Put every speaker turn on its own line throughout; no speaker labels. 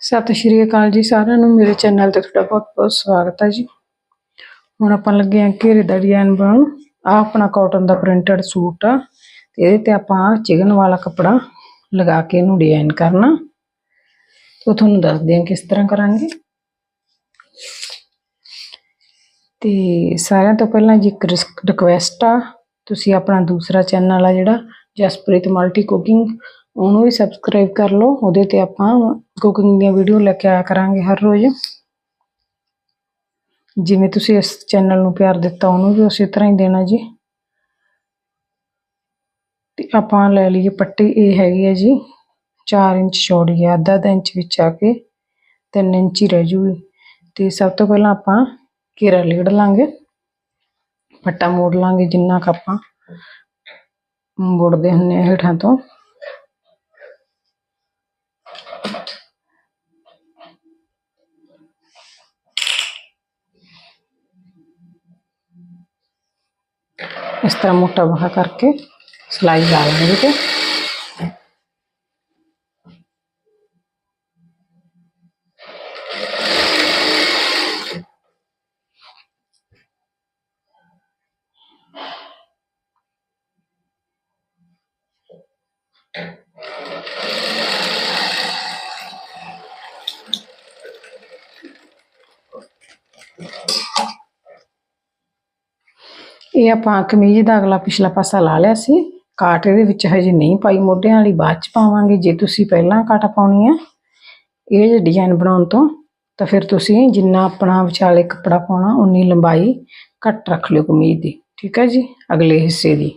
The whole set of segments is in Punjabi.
ਸਤਿ ਸ਼੍ਰੀ ਅਕਾਲ ਜੀ ਸਾਰਿਆਂ ਨੂੰ। ਮੇਰੇ ਚੈਨਲ ਤੇ ਤੁਹਾਡਾ ਬਹੁਤ ਬਹੁਤ ਸਵਾਗਤ ਹੈ ਜੀ। ਹੁਣ ਆਪਾਂ ਲੱਗੇ ਆਂ ਘੇਰੇ ਦਾ ਡਿਜ਼ਾਈਨ ਬਣਾਉਣ। ਆ ਆਪਣਾ ਕਾਟਨ ਦਾ ਪ੍ਰਿੰਟਡ ਸੂਟ ਆ ਤੇ ਇਹਦੇ ਤੇ ਆਪਾਂ ਚਿਕਨ ਵਾਲਾ ਕੱਪੜਾ ਲਗਾ ਕੇ ਇਹਨੂੰ ਡਿਜ਼ਾਈਨ ਕਰਨਾ। ਤੇ ਉਹ ਤੁਹਾਨੂੰ ਦੱਸਦੇ ਆਂ ਕਿਸ ਤਰ੍ਹਾਂ ਕਰਾਂਗੇ। ਤੇ ਸਾਰਿਆਂ ਤੋਂ ਪਹਿਲਾਂ ਜੀ ਇੱਕ ਰਿਕਵੈਸਟ ਆ। ਤੁਸੀਂ ਆਪਣਾ ਦੂਸਰਾ ਚੈਨਲ ਆ ਜਿਹੜਾ ਜਸਪ੍ਰੀਤ ਮਲਟੀ ਕੁਕਿੰਗ ਉਹਨੂੰ ਵੀ ਸਬਸਕ੍ਰਾਈਬ ਕਰ ਲਓ, ਉਹਦੇ ਤੇ ਆਪਾਂ ਕੁਕਿੰਗ ਦੀਆਂ ਵੀਡੀਓ ਲੈ ਕੇ ਆਇਆ ਕਰਾਂਗੇ ਹਰ ਰੋਜ਼। ਜਿਵੇਂ ਤੁਸੀਂ ਇਸ ਚੈਨਲ ਨੂੰ ਪਿਆਰ ਦਿੱਤਾ, ਉਹਨੂੰ ਵੀ ਉਸੇ ਤਰ੍ਹਾਂ ਹੀ ਦੇਣਾ ਜੀ। ਤੇ ਆਪਾਂ ਲੈ ਲਈਏ ਪੱਟੀ, ਇਹ ਹੈਗੀ ਹੈ ਜੀ 4 ਇੰਚ ਚੌੜੀ ਹੈ, ਅੱਧਾ ਅੱਧਾ ਇੰਚ ਵਿੱਚ ਆ ਕੇ 3 ਇੰਚ ਹੀ ਰਹਿ ਜੂਗੀ। ਤੇ ਸਭ ਤੋਂ ਪਹਿਲਾਂ ਆਪਾਂ ਘੇਰਾ ਲੇੜ ਲਾਂਗੇ, ਪੱਟਾ ਮੋੜ ਲਾਂਗੇ ਜਿੰਨਾ ਕੁ ਆਪਾਂ ਮੋੜਦੇ ਹੁੰਨੇ ਆ ਹੇਠਾਂ ਤੋਂ। ਇਸ ਤਰ੍ਹਾਂ ਮੋਟਾ ਬਹਾ ਕਰਕੇ ਸਿਲਾਈ ਲਾ ਲਾਂਗੇ ਤੇ ਇਹ ਆਪਾਂ ਕਮੀਜ਼ ਦਾ ਅਗਲਾ ਪਿਛਲਾ ਪਾਸਾ ਲਾ ਲਿਆ ਸੀ। ਕਾਟ ਇਹਦੇ ਵਿੱਚ ਹਜੇ ਨਹੀਂ ਪਾਈ। ਮੋਢਿਆਂ ਵਾਲੀ ਬਾਅਦ ਚ ਪਾਵਾਂਗੇ। ਜੇ ਤੁਸੀਂ ਪਹਿਲਾਂ ਕਾਟ ਪਾਉਣੀ ਆ, ਇਹ ਜੇ ਡਿਜ਼ਾਈਨ ਬਣਾਉਣ ਤੋਂ, ਤਾਂ ਫਿਰ ਤੁਸੀਂ ਜਿੰਨਾ ਆਪਣਾ ਵਿਚਾਲੇ ਕੱਪੜਾ ਪਾਉਣਾ, ਉਨੀ ਲੰਬਾਈ ਘੱਟ ਰੱਖ ਲਿਓ ਕਮੀਜ਼ ਦੀ। ਠੀਕ ਹੈ ਜੀ? ਅਗਲੇ ਹਿੱਸੇ ਦੀ।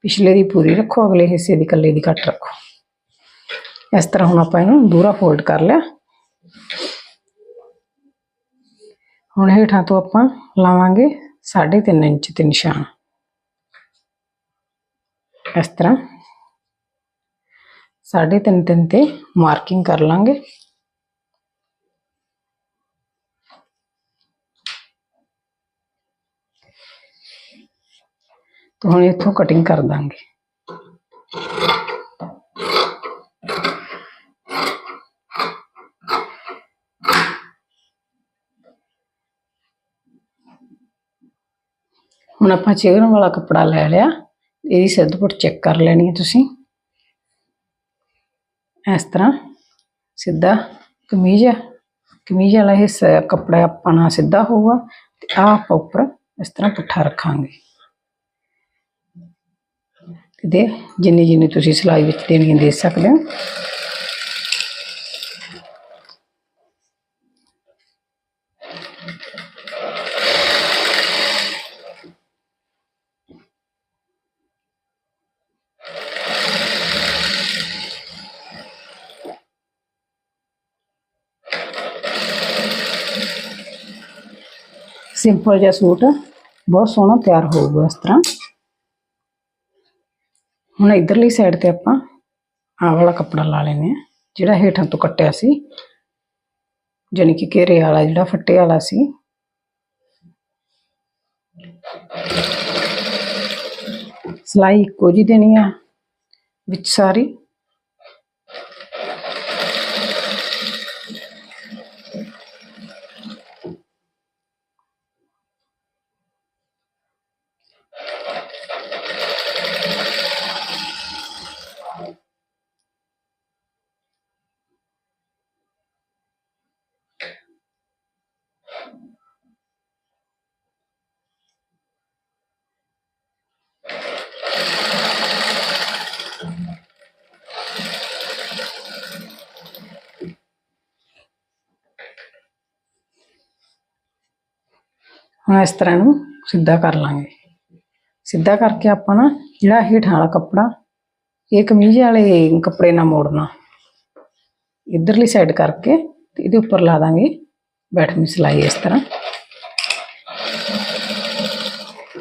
ਪਿਛਲੇ ਦੀ ਪੂਰੀ ਰੱਖੋ, ਅਗਲੇ ਹਿੱਸੇ ਦੀ ਕੱਲੇ ਦੀ ਘੱਟ ਰੱਖੋ। ਇਸ ਤਰ੍ਹਾਂ ਹੁਣ ਆਪਾਂ ਇਹਨੂੰ ਦੂਰਾ ਫੋਲਡ ਕਰ ਲਿਆ। ਹੁਣ ਹੇਠਾਂ ਤੋਂ ਆਪਾਂ ਲਾਵਾਂਗੇ 3.5 ਇੰਚ ਤੇ ਨਿਸ਼ਾਨ ਇਸ ਤਰ੍ਹਾਂ 3.5 ਤਿੰਨ ਤੇ ਮਾਰਕਿੰਗ ਕਰ ਲਾਂਗੇ ਤੇ ਹੁਣ ਇੱਥੋਂ ਕਟਿੰਗ ਕਰ ਦਾਂਗੇ ਹੁਣ ਆਪਾਂ ਚਿਕਨ ਵਾਲਾ ਕੱਪੜਾ ਲੈ ਲਿਆ। ਇਹਦੀ ਸਿੱਧਪੁਰ ਚੈੱਕ ਕਰ ਲੈਣੀ ਹੈ ਤੁਸੀਂ। ਇਸ ਤਰ੍ਹਾਂ ਸਿੱਧਾ ਕਮੀਜ਼ ਹੈ ਕਮੀਜ਼ ਵਾਲਾ ਹਿੱਸਾ ਕੱਪੜਾ ਆਪਣਾ ਸਿੱਧਾ ਹੋਊਗਾ ਤੇ ਆਹ ਆਪਾਂ ਉੱਪਰ ਇਸ ਤਰ੍ਹਾਂ ਪੁੱਠਾ ਰੱਖਾਂਗੇ। ਦੇ ਜਿੰਨੀ ਜਿੰਨੀ ਤੁਸੀਂ ਸਿਲਾਈ ਵਿੱਚ ਦੇਣੀ ਦੇ ਸਕਦੇ ਹੋ। ਸਿੰਪਲ ਜਿਹਾ ਸੂਟ। ਬਹੁਤ ਸੋਹਣਾ ਤਿਆਰ ਹੋਊਗਾ ਇਸ ਤਰ੍ਹਾਂ। ਹੁਣ ਇਧਰਲੀ ਸਾਈਡ ਤੇ ਆਪਾਂ ਆਹ ਵਾਲਾ ਕੱਪੜਾ ਲਾ ਲੈਨੇ ਆ ਜਿਹੜਾ ਹੇਠਾਂ ਤੋਂ ਕੱਟਿਆ ਸੀ। ਜਾਣੀ ਕਿ ਘੇਰੇ ਵਾਲਾ, ਜਿਹੜਾ ਫੱਟੇ ਵਾਲਾ ਸੀ। ਸਲਾਈ ਇੱਕੋ ਜੀ ਦੇਣੀ ਆ, ਵਿੱਚ ਸਾਰੀ ਹੁਣ ਇਸ ਤਰ੍ਹਾਂ ਨੂੰ ਸਿੱਧਾ ਕਰ ਲਾਂਗੇ। ਸਿੱਧਾ ਕਰਕੇ ਆਪਾਂ ਨਾ ਜਿਹੜਾ ਹੇਠਾਂ ਵਾਲਾ ਕੱਪੜਾ, ਇਹ ਕਮੀਜ਼ ਵਾਲੇ ਕੱਪੜੇ ਨਾਲ ਮੋੜਨਾ। ਇਧਰਲੀ ਸਾਈਡ ਕਰਕੇ ਤੇ ਇਹਦੇ ਉੱਪਰ ਲਾ ਦਾਂਗੇ ਬੈਠਵੀਂ ਸਿਲਾਈ ਇਸ ਤਰ੍ਹਾਂ।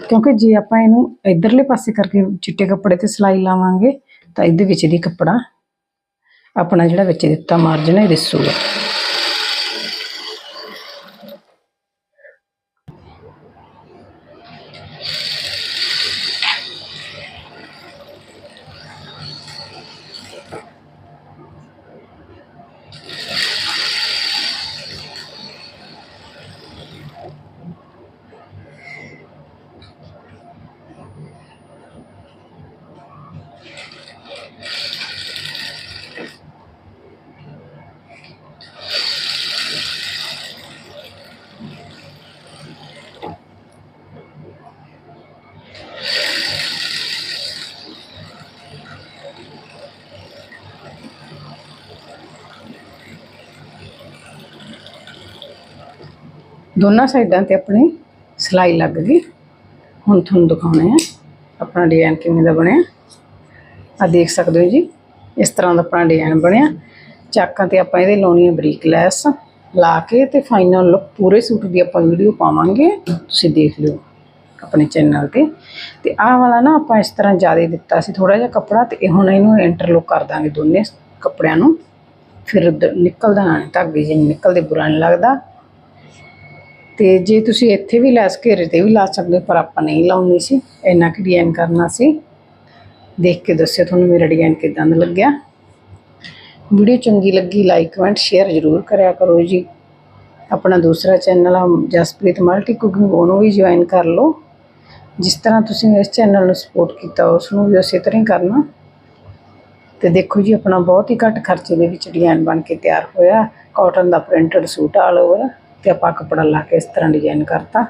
ਕਿਉਂਕਿ ਜੇ ਆਪਾਂ ਇਹਨੂੰ ਇਧਰਲੇ ਪਾਸੇ ਕਰਕੇ ਚਿੱਟੇ ਕੱਪੜੇ ਤੇ ਸਿਲਾਈ ਲਾਵਾਂਗੇ ਤਾਂ ਇਹਦੇ ਵਿੱਚ ਦੀ ਕੱਪੜਾ ਆਪਣਾ ਜਿਹੜਾ ਵਿੱਚ ਦਿੱਤਾ ਮਾਰਜਨ ਹੈ, ਇਹ ਦਿਸੂਗਾ। ਦੋਨਾਂ ਸਾਈਡਾਂ ਤੇ ਆਪਣੀ ਸਿਲਾਈ ਲੱਗ ਗਈ। ਹੁਣ ਤੁਹਾਨੂੰ ਦਿਖਾਉਣੇ ਆ ਆਪਣਾ ਡਿਜ਼ਾਈਨ ਕਿਵੇਂ ਦਾ ਬਣਿਆ। ਆ ਦੇਖ ਸਕਦੇ ਹੋ ਜੀ, ਇਸ ਤਰ੍ਹਾਂ ਦਾ ਆਪਣਾ ਡਿਜ਼ਾਈਨ ਬਣਿਆ। ਚਾਕਾਂ ਤੇ ਆਪਾਂ ਇਹਦੇ ਲਾਉਣੀ ਹੈ ਬਰੀਕ ਲੈਸ ਲਾ ਕੇ ਤੇ ਫਾਈਨਲ ਲੁੱਕ ਪੂਰੇ ਸੂਟ ਦੀ ਆਪਾਂ ਵੀਡੀਓ ਪਾਵਾਂਗੇ। ਤੁਸੀਂ ਦੇਖ ਲਿਓ ਆਪਣੇ ਚੈਨਲ ਤੇ। ਤੇ ਆਹ ਵਾਲਾ ਨਾ ਆਪਾਂ ਇਸ ਤਰ੍ਹਾਂ ਜ਼ਿਆਦਾ ਦਿੱਤਾ ਸੀ ਥੋੜਾ ਜਿਹਾ ਕੱਪੜਾ ਤੇ ਇਹ ਹੁਣ ਇਹਨੂੰ ਇੰਟਰਲੋਕ ਕਰ ਦਾਂਗੇ ਦੋਨੇ ਕੱਪੜਿਆਂ ਨੂੰ। ਫਿਰ ਦ- ਨਿਕਲਦਾ ਨਾ, ਧਾਗੇ ਜਿਹੇ ਨਿਕਲਦੇ, ਬੁਰਾ ਨਹੀਂ ਲੱਗਦਾ। ਤੇ ਜੇ ਤੁਸੀਂ ਇੱਥੇ ਵੀ ਲੈਸ ਘੇਰੇ ਤੇ ਵੀ ਲਾ ਸਕਦੇ ਹੋ, ਪਰ ਆਪਾਂ ਨਹੀਂ ਲਾਉਣੀ ਸੀ। ਇੰਨਾ ਕਿ ਡਿਜ਼ਾਈਨ ਕਰਨਾ ਸੀ। ਦੇਖ ਕੇ ਦੱਸਿਓ ਤੁਹਾਨੂੰ ਮੇਰਾ ਡਿਜ਼ਾਈਨ ਕਿਦਾਂ ਦਾ ਲੱਗਿਆ। ਵੀਡੀਓ ਚੰਗੀ ਲੱਗੀ ਲਾਈਕ ਕਮੈਂਟ ਸ਼ੇਅਰ ਜ਼ਰੂਰ ਕਰਿਆ ਕਰੋ ਜੀ। ਆਪਣਾ ਦੂਸਰਾ ਚੈਨਲ ਆ ਜਸਪ੍ਰੀਤ ਮਲਟੀ ਕੁਕਿੰਗ ਉਹਨੂੰ ਵੀ ਜੁਆਇਨ ਕਰ ਲਓ। ਜਿਸ ਤਰ੍ਹਾਂ ਤੁਸੀਂ ਇਸ ਚੈਨਲ ਨੂੰ ਸਪੋਰਟ ਕੀਤਾ ਉਸ ਨੂੰ ਵੀ ਉਸੇ ਤਰ੍ਹਾਂ ਹੀ ਕਰਨਾ। ਤੇ ਦੇਖੋ ਜੀ ਆਪਣਾ ਬਹੁਤ ਹੀ ਘੱਟ ਖਰਚੇ ਦੇ ਵਿੱਚ ਡਿਜ਼ਾਈਨ ਬਣ ਕੇ ਤਿਆਰ ਹੋਇਆ। ਕਾਟਨ ਦਾ ਪ੍ਰਿੰਟਡ ਸੂਟ ਆਲ ਓਵਰ ਤੇ ਆਪਾਂ ਕੱਪੜਾ ਲਾ ਕੇ ਇਸ ਤਰ੍ਹਾਂ ਡਿਜ਼ਾਈਨ ਕਰਤਾ।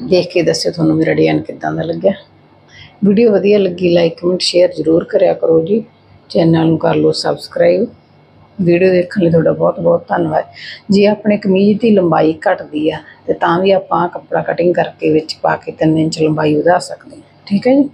ਦੇਖ ਕੇ ਦੱਸਿਓ ਤੁਹਾਨੂੰ ਮੇਰਾ ਡਿਜ਼ਾਈਨ ਕਿੱਦਾਂ ਦਾ ਲੱਗਿਆ। ਵੀਡੀਓ ਵਧੀਆ ਲੱਗੀ ਲਾਈਕ ਕਮੈਂਟ ਸ਼ੇਅਰ ਜ਼ਰੂਰ ਕਰਿਆ ਕਰੋ ਜੀ। ਚੈਨਲ ਨੂੰ ਕਰ ਲਓ ਸਬਸਕ੍ਰਾਈਬ ਵੀਡੀਓ ਦੇਖਣ ਲਈ ਤੁਹਾਡਾ ਬਹੁਤ ਬਹੁਤ ਧੰਨਵਾਦ। ਜੇ ਆਪਣੇ ਕਮੀਜ਼ ਦੀ ਲੰਬਾਈ ਘਟਦੀ ਆ, ਤੇ ਤਾਂ ਵੀ ਆਪਾਂ ਕੱਪੜਾ ਕਟਿੰਗ ਕਰਕੇ ਵਿੱਚ ਪਾ ਕੇ 3 ਇੰਚ ਲੰਬਾਈ ਵਧਾ ਸਕਦੇ ਹਾਂ। ਠੀਕ ਹੈ ਜੀ?